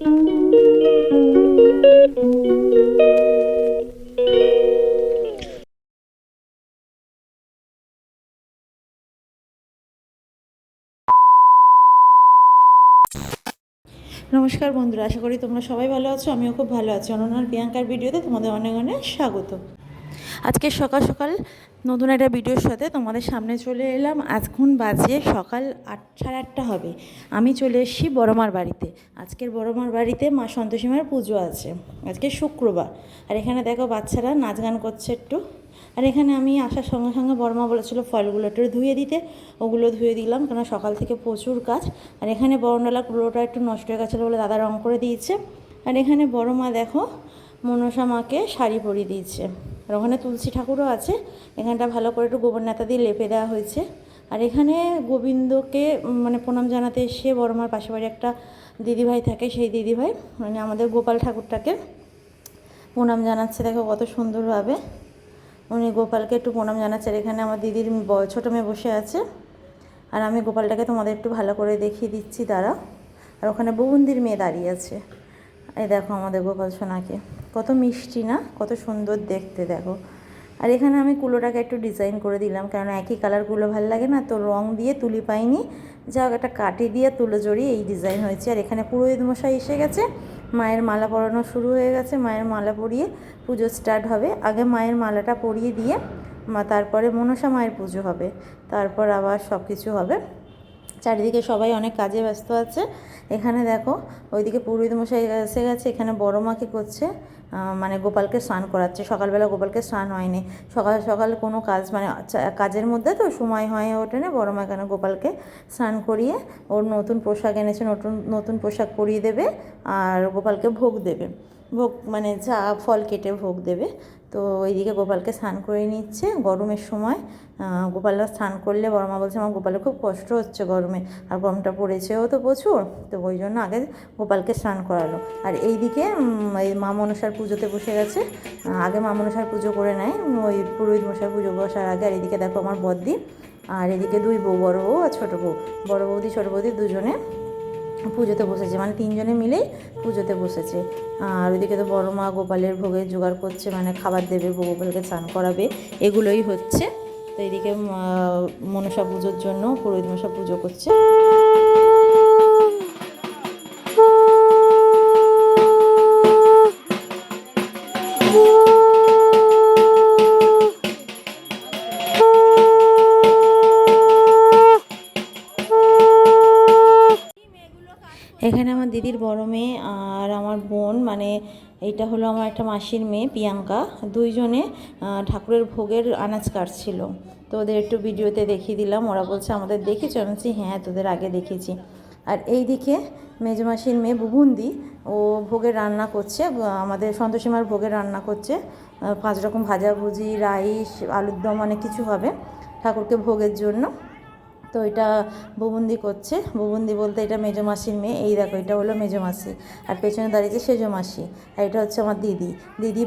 নমস্কার বন্ধুরা, আশা করি তোমরা সবাই ভালো আছো, আমিও খুব ভালো আছি। অননার প্রিয়াঙ্কার ভিডিওতে তোমাদের অনেক অনেক স্বাগত। আজকে সকাল সকাল নতুন একটা ভিডিওর সাথে তোমাদের সামনে চলে এলাম। এখন বাজে সকাল আট, সাড়ে আটটা হবে। আমি চলে এসেছি বড়মার বাড়িতে। আজকের বড়মার বাড়িতে মা সন্তোষীমার পুজো আছে। আজকে শুক্রবার। আর এখানে দেখো বাচ্চারা নাচ গান করছে একটু। আর এখানে আমি আসার সঙ্গে সঙ্গে বড়মা বলেছিল ফলগুলো একটু ধুয়ে দিতে। ওগুলো ধুয়ে দিলাম কেন সকাল থেকে প্রচুর কাজ। আর এখানে বরণডালা কুলোটা একটু নষ্ট হয়ে গেছিল বলে দাদা রং করে দিয়েছে। আর এখানে বড় মা দেখো মনসা মাকে শাড়ি পরিয়ে দিয়েছে। আর ওখানে তুলসী ঠাকুরও আছে। এখানটা ভালো করে একটু গোবর নেতা দিয়ে লেপে দেওয়া হয়েছে। আর এখানে গোবিন্দকে মানে প্রণাম জানাতে এসে বড়মার পাশে বাড়ি একটা দিদিভাই থাকে, সেই দিদিভাই মানে আমাদের গোপাল ঠাকুরটাকে প্রণাম জানাচ্ছে। দেখো কত সুন্দরভাবে উনি গোপালকে একটু প্রণাম জানাচ্ছে এখানে আমার দিদির ছোটো মেয়ে বসে আছে। আর আমি গোপালটাকে তোমাদের একটু ভালো করে দেখিয়ে দিচ্ছি দাঁড়া আর ওখানে বৌন্দির মেয়ে দাঁড়িয়ে আছে। এই দেখো আমাদের গোপাল সোনাকে। কত মিষ্টি না, কত সুন্দর দেখতে, দেখো। আর এখানে আমি কুলোটাকে একটু ডিজাইন করে দিলাম কারণ একই কালার কুলো ভালো লাগে না, তো রং দিয়ে তুলি পাইনি। যা একটা কাটি দিয়ে তুলো জড়িয়ে এই ডিজাইন হয়েছে। আর এখানে পুরোহিত মশাই এসে গেছে, মায়ের মালা পরানো শুরু হয়ে গেছে, মায়ের মালা পরিয়ে পুজো স্টার্ট হবে। আগে মায়ের মালাটা পরিয়ে দিয়ে তারপরে মনসা মায়ের পুজো হবে। তারপর আবার সব কিছু হবে। চারিদিকে সবাই অনেক কাজে ব্যস্ত আছে। এখানে দেখো, ওইদিকে পুরোহিত মশাই এসে গেছে, এখানে বড় মাকে করছে? মানে গোপালকে স্নান করাচ্ছে। সকালবেলা গোপালকে স্নান হয়নি। সকাল সকাল কোনো কাজ মানে চা- কাজের মধ্যে তো সময় হয়ে ওঠে না, বড় মা এখানে গোপালকে স্নান করিয়ে ওর নতুন পোশাক এনেছে, নতুন নতুন পোশাক পরিয়ে দেবে আর গোপালকে ভোগ দেবে। ভোগ মানে যা ফল কেটে ভোগ দেবে। তো ওইদিকে গোপালকে স্নান করে নিচ্ছে। গরমের সময় গোপালরা স্নান করলে বড় মা বলছে, আমার গোপালের খুব কষ্ট হচ্ছে গরমে, আর গরমটা পড়েছেও তো প্রচুর। তো ওই জন্য আগে গোপালকে স্নান করালো। আর এইদিকে এই মা মনসার পুজোতে বসে গেছে। আগে মা মনসার পুজো করে নেয়। ওই পুরোহিত মশার পুজো বসার আগে, আর এদিকে দেখো আমার বদ্দি, আর এদিকে দুই বউ, বড় বউ আর ছোটো বউ। বড় বৌদি, ছোটো বৌদি দুজনে পুজোতে বসেছে মানে তিনজনে মিলেই পুজোতে বসেছে। আর ওইদিকে তো বড় মা গোপালের ভোগে জোগাড় করছে মানে খাবার দেবে গোপালকে স্নান করাবে, এগুলোই হচ্ছে। তো এদিকে মনসা পুজোর জন্য পুরোহিত মশা পুজো করছে। দিদির বড় মেয়ে আর আমার বোন মানে এইটা হলো আমার একটা মাসির মেয়ে, প্রিয়াঙ্কা। দুইজনে ঠাকুরের ভোগের আনাজ কাটছিল। তো ওদের একটু ভিডিওতে দেখিয়ে দিলাম। ওরা বলছে, আমাদের দেখেছ? আমি বলছি হ্যাঁ তোদের আগে দেখেছি। আর এই দিকে মেজমাসির মেয়ে বুবুন্দি, ও ভোগের রান্না করছে আমাদের সন্তোষীমার ভোগের রান্না করছে। পাঁচ রকম ভাজাভুজি রাইস, আলুর দম, অনেক কিছু হবে ঠাকুরকে ভোগের জন্য। তো এটা ববন্দি করছে। ববন্দি বলতে এটা মেজো মাসির মেয়ে। এই দেখো, এটা হলো মেজো মাসি। আর পেছনে দাঁড়িয়েছে সেজো মাসি। আর এটা হচ্ছে আমার দিদি। দিদি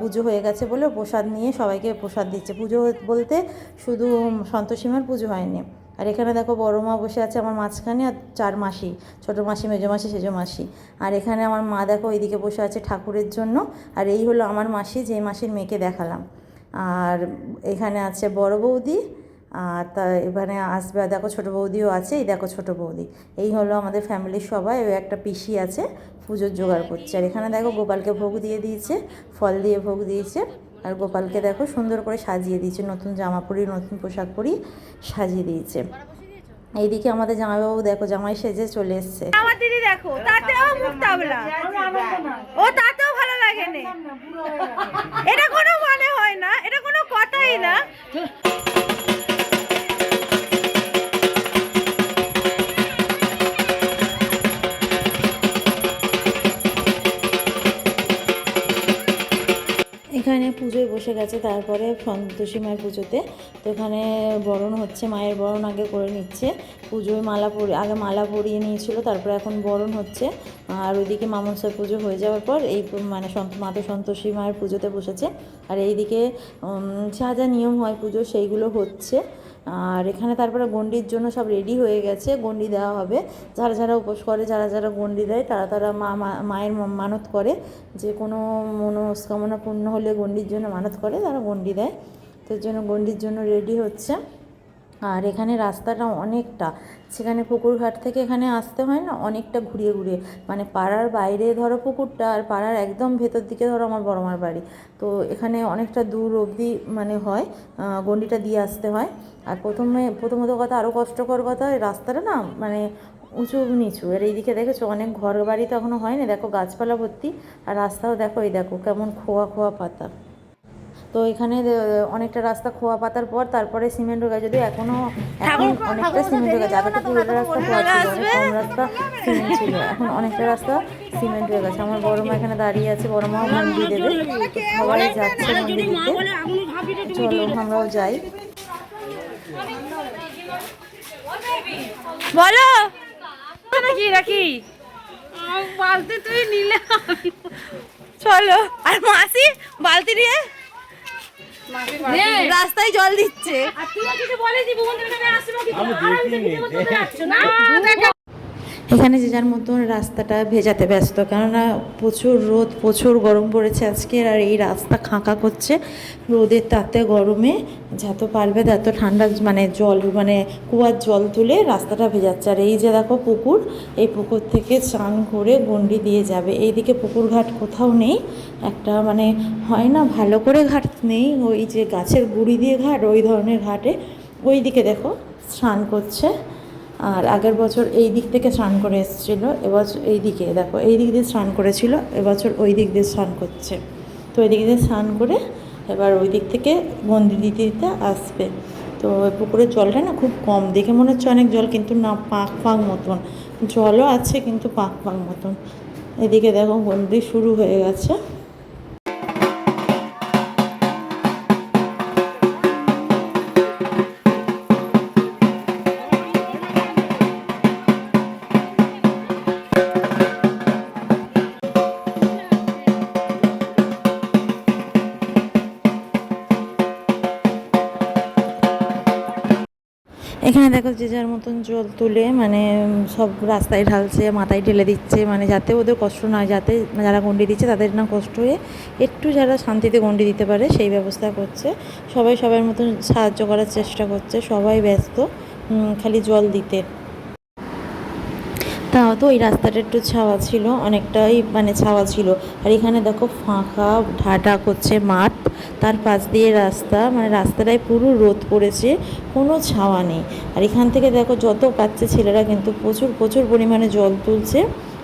পুজো হয়ে গেছে বলে প্রসাদ নিয়ে সবাইকে প্রসাদ দিচ্ছে। পুজো বলতে শুধু সন্তোষীমার পুজো হয়নি। আর এখানে দেখো বড় মা বসে আছে আমার মাঝখানে আর চার মাসি। ছোটো মাসি, মেজো মাসি, সেজো মাসি। আর এখানে আমার মা দেখো এইদিকে বসে আছে ঠাকুরের জন্য। আর এই হলো আমার মাসি যে মাসির মেয়েকে দেখালাম। আর এখানে আছে বড় বৌদি আর তা এখানে আসবে দেখো ছোটো বৌদিও আছে এই দেখো ছোটো বৌদি। এই হলো আমাদের ফ্যামিলির সবাই ওই একটা পিসি আছে পুজোর জোগাড় করছে। আর এখানে দেখো গোপালকে ভোগ দিয়ে দিয়েছে ফল দিয়ে ভোগ দিয়েছে আর গোপালকে দেখো সুন্দর করে সাজিয়ে দিয়েছে নতুন জামা পরি নতুন পোশাক পরি সাজিয়ে দিয়েছে। এইদিকে আমাদের জামাইবাবু দেখো জামাই সেজে চলে এসছে। আমার দিদি দেখো তাতেও মুখ তাবলা ও তাতেও ভালো লাগে না এটা কোনো মানে হয় না এটা কোনো কথাই না। এখানে পুজোয় বসে গেছে, তারপরে সন্তোষী মায়ের পুজোতে। তো এখানে বরণ হচ্ছে, মায়ের বরণ আগে করে নিচ্ছে। পুজোয় মালা পরি, আগে মালা পরিয়ে নিয়েছিল, তারপরে এখন বরণ হচ্ছে। আর ওইদিকে মামনসার পুজো হয়ে যাওয়ার পর এই মানে মাতে সন্তোষী মায়ের পুজোতে বসেছে। আর এইদিকে যা যা নিয়ম হয় পুজো সেইগুলো হচ্ছে। আর এখানে তারপরে গণ্ডির জন্য সব রেডি হয়ে গেছে, গণ্ডি দেওয়া হবে। যারা যারা উপোস করে, যারা যারা গণ্ডি দেয়, তারা তারা মা মায়ের মানত করে। যে কোনো মনস্কামনা পূর্ণ হলে গণ্ডির জন্য মানত করে, তারা গণ্ডি দেয়। তো জন্য গণ্ডির জন্য রেডি হচ্ছে। আর এখানে রাস্তাটা অনেকটা, সেখানে পুকুরঘাট থেকে এখানে আসতে হয় না, অনেকটা ঘুরিয়ে ঘুরিয়ে। মানে পাড়ার বাইরে ধরো পুকুরটা আর পাড়ার একদম ভেতর দিকে ধরো আমার বড়মার বাড়ি। তো এখানে অনেকটা দূর অবধি মানে হয় গণ্ডিটা দিয়ে আসতে হয়। আর প্রথমে, প্রথমত কথা আরও কষ্টকর কথা রাস্তাটা না মানে উঁচু নিচু। আর এইদিকে দেখেছ অনেক ঘর বাড়ি তো এখনও হয়নি, দেখো গাছপালা ভর্তি। আর রাস্তাও দেখো, এই দেখো কেমন খোয়া খোয়া পাতা। তো এখানে অনেকটা রাস্তা খোয়া পাতার পর তারপরে সিমেন্ট হয়ে গেছে যদিও এখনও এখন অনেকটা সিমেন্ট হয়ে গেছে আগে তো পুরোটা রাস্তা খোয়া ছিল অনেক কম রাস্তা সিমেন্ট ছিল। এখন অনেকটা রাস্তা সিমেন্ট হয়ে গেছে। আমার বড় মা এখানে দাঁড়িয়ে আছে বড় মাও মন্দির। দেবে সবাই যাচ্ছে মন্দির দিতে চলো আমরাও যাই। বলো। নাকি রাখি। বালতি তুই নিলে। চলো। আর মাসি বালতি নিয়ে রাস্তায় জল দিচ্ছে। এখানে যে যার মতন রাস্তাটা ভেজাতে ব্যস্ত, কেননা প্রচুর রোদ, প্রচুর গরম পড়েছে আজকে, আর এই রাস্তা খাঁকা করছে। রোদের তাতে গরমে যত পারবে তত ঠান্ডা মানে জল মানে কুয়ার জল তুলে রাস্তাটা ভেজাচ্ছে। আর এই যে দেখো পুকুর, এই পুকুর থেকে স্নান করে গন্ডি দিয়ে যাবে। এইদিকে পুকুর ঘাট কোথাও নেই, একটা মানে হয় না ভালো করে ঘাট নেই, ওই যে গাছের গুড়ি দিয়ে ঘাট, ওই ধরনের ঘাটে। ওই দিকে দেখো স্নান করছে। আর আগের বছর এই দিক থেকে স্নান করে এসেছিল এবছর এই দিকে, দেখো, এই দিক দিয়ে স্নান করেছিল, এবছর ওই দিক দিয়ে স্নান করছে। তো ওই দিক দিয়ে স্নান করে এবার ওই দিক থেকে মন্দির দিতে দিতে আসবে। তো পুকুরের জলটা না খুব কম, দেখে মনে হচ্ছে অনেক জল, কিন্তু না পাক পাক মতন। জলও আছে, কিন্তু পাক পাক মতন। এদিকে দেখো মন্দির শুরু হয়ে গেছে। দেখো যে যার মতন জল তুলে মানে সব রাস্তায় ঢালছে, মাথায় ঢেলে দিচ্ছে মানে যাতে ওদের কষ্ট না যাতে যারা গন্ডি দিচ্ছে তাদের না কষ্ট হয়ে একটু যারা শান্তিতে গন্ডি দিতে পারে, সেই ব্যবস্থা করছে। সবাই সবার মতন সাহায্য করার চেষ্টা করছে, সবাই ব্যস্ত খালি জল দিতে। তাও তো ওই রাস্তাটা একটু ছাওয়া ছিল, অনেকটাই মানে ছাওয়া ছিল। আর এখানে দেখো ফাঁকা ঢাটা করছে মাঠ, তার পাশ দিয়ে রাস্তা মানে রাস্তাটায় পুরো রোদ পড়েছে কোনো ছাওয়া নেই। আর এখান থেকে দেখো যত পাচ্ছে ছেলেরা কিন্তু প্রচুর প্রচুর পরিমাণে জল তুলছে।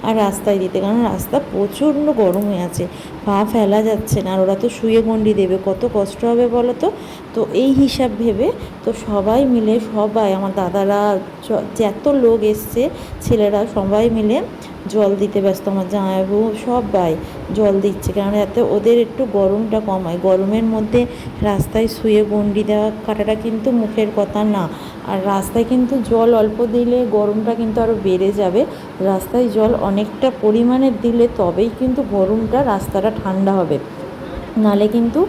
আর রাস্তায় দিতে কারণ রাস্তা প্রচণ্ড গরম হয়ে আছে। পা ফেলা যাচ্ছে না, আর ওরা তো শুয়ে গন্ডি দেবে, কত কষ্ট হবে বলো তো? তো এই হিসাব ভেবে তো সবাই মিলে, সবাই, আমার দাদারা যত লোক এসছে, ছেলেরা সবাই মিলে জল দিতে ব্যস্ত, আমার জামাইবাবু সবাই জল দিচ্ছে। কারণ যাতে ওদের একটু গরমটা কম হয়। গরমের মধ্যে রাস্তায় শুয়ে গন্ডি দেওয়া কাটাটা কিন্তু মুখের কথা না। আর রাস্তায় কিন্তু জল অল্প দিলে গরমটা কিন্তু আরও বেড়ে যাবে। রাস্তায় জল অনেকটা পরিমাণে দিলে তবেই কিন্তু গরমটা, রাস্তাটা ঠান্ডা হবে। নালে কিন্তু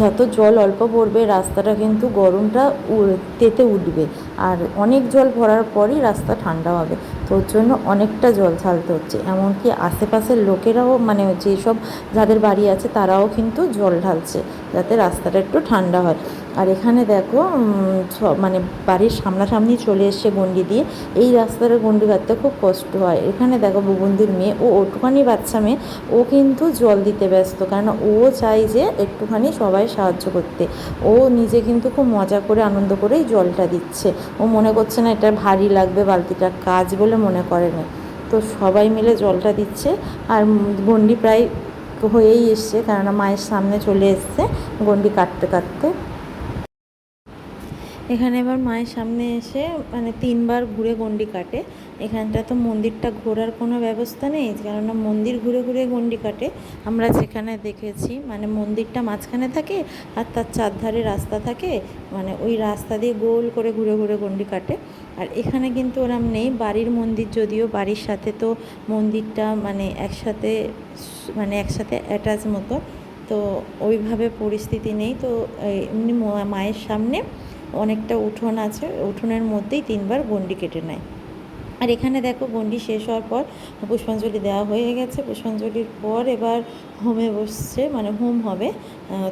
যত জল অল্প পড়বে, রাস্তাটা কিন্তু গরমটা তেতে উঠবে। আর অনেক জল ভরার পরই রাস্তা ঠান্ডা হবে। তো ওর জন্য অনেকটা জল ছাড়তে হচ্ছে। এমনকি আশেপাশের লোকেরাও মানে যেসব যাদের বাড়ি আছে, তারাও কিন্তু জল ঢালছে, যাতে রাস্তাটা একটু ঠান্ডা হয়। আর এখানে দেখো মানে বাড়ির সামনাসামনি চলে এসছে গন্ডি দিয়ে। এই রাস্তাটা গন্ডি কাটতে খুব কষ্ট হয়। এখানে দেখো বুবন্দির মেয়ে, ও ওটুখানি বাচ্চা মেয়ে, ও কিন্তু জল দিতে ব্যস্ত। কারণ ও চাই যে একটুখানি সবাই সাহায্য করতে। ও নিজে কিন্তু খুব মজা করে, আনন্দ করেই জলটা দিচ্ছে। ও মনে করছে না, এটা ভারী লাগবে, বালতিটা কাজ বলে মনে করে না। তো সবাই মিলে জলটা দিচ্ছে। আর গন্ডি প্রায় হয়েই এসছে, কেননা মায়ের সামনে চলে এসছে গন্ডি কাটতে কাটতে। এখানে এবার মায়ের সামনে এসে মানে তিনবার ঘুরে গন্ডি কাটে। এখানটা তো মন্দিরটা ঘোরার কোনো ব্যবস্থা নেই, কেননা মন্দির ঘুরে ঘুরে গন্ডি কাটে। আমরা যেখানে দেখেছি মানে মন্দিরটা মাঝখানে থাকে আর তার চারধারে রাস্তা থাকে মানে ওই রাস্তা দিয়ে গোল করে ঘুরে ঘুরে গন্ডি কাটে। আর এখানে কিন্তু ওরম নেই, বাড়ির মন্দির যদিও, বাড়ির সাথে তো মন্দিরটা মানে একসাথে মানে একসাথে অ্যাটাচ মতো, তো ওইভাবে পরিস্থিতি নেই। তো এমনি মায়ের সামনে অনেকটা উঠোন আছে উঠোনের মধ্যেই তিনবার গন্ডি কেটে নেয়। আর এখানে দেখো গন্ডি শেষ হওয়ার পর পুষ্পাঞ্জলি দেওয়া হয়ে গেছে। পুষ্পাঞ্জলির পর এবার হোমে বসছে মানে হোম হবে।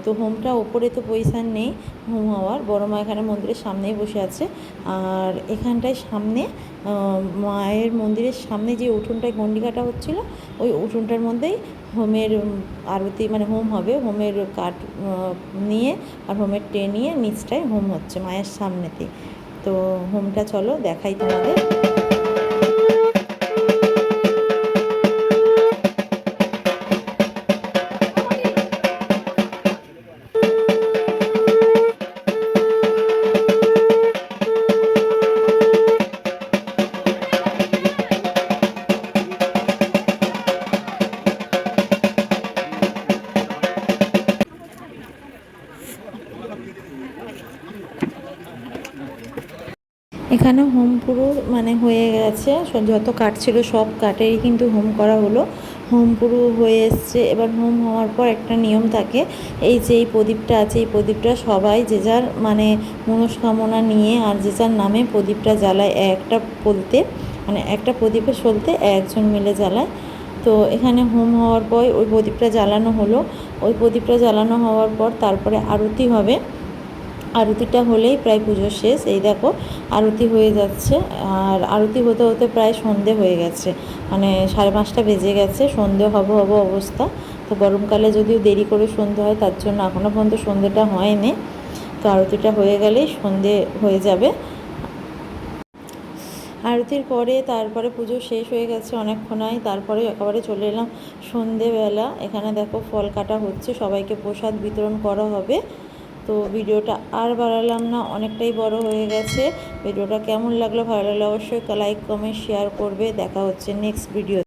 তো হোমটা ওপরে তো পয়সা নেই হোম হওয়ার। বড় মা এখানে মন্দিরের সামনেই বসে আছে। আর এখানটায় সামনে মায়ের মন্দিরের সামনে যে উঠোনটায় গন্ডি কাটা হচ্ছিল, ওই উঠোনটার মধ্যেই হোমের আরতি মানে হোম হবে। হোমের কাঠ নিয়ে আর হোমের ট্রে নিয়ে নিচটায় হোম হচ্ছে মায়ের সামনেতে তো হোমটা চলো দেখাই তোমাদের। এখানে হোম পুরো মানে হয়ে গেছে। যত কাঠ ছিল সব কাঠেরই কিন্তু হোম করা হলো। হোম পুরো হয়ে এসছে। এবার হোম হওয়ার পর একটা নিয়ম থাকে। এই যে এই প্রদীপটা আছে, এই প্রদীপটা সবাই যে যার মানে মনস্কামনা নিয়ে আর যে যার নামে প্রদীপটা জ্বালায়, একটা বলতে মানে একটা প্রদীপে সলতে একজন মিলে জ্বালায়। তো এখানে হোম হওয়ার পর ওই প্রদীপটা জ্বালানো হলো। ওই প্রদীপটা জ্বালানো হওয়ার পর তারপরে আরতি হবে। আরতিটা হলেই প্রায় পুজো শেষ। এই দেখো, আরতি হয়ে যাচ্ছে। আর আরতি হতে হতে প্রায় সন্ধে হয়ে গেছে। মানে সাড়ে পাঁচটা বেজে গেছে, সন্ধে হব হব অবস্থা। তো গরমকালে যদিও দেরি করে সন্ধে হয়, তার জন্য এখনও পর্যন্ত সন্ধেটা হয়নি। তো আরতিটা হয়ে গেলেই সন্ধে হয়ে যাবে। আরতির পরে তারপরে পুজো শেষ হয়ে গেছে অনেকক্ষণাই। তারপরে একেবারে চলে এলাম সন্ধেবেলা। এখানে দেখো ফল কাটা হচ্ছে, সবাইকে প্রসাদ বিতরণ করা হবে। তো ভিডিওটা আর বাড়ালাম না, অনেকটাই বড় হয়ে গেছে। ভিডিওটা কেমন লাগল, ভালো লাগলে অবশ্যই লাইক কমেন্ট শেয়ার করবে। দেখা হচ্ছে নেক্সট ভিডিও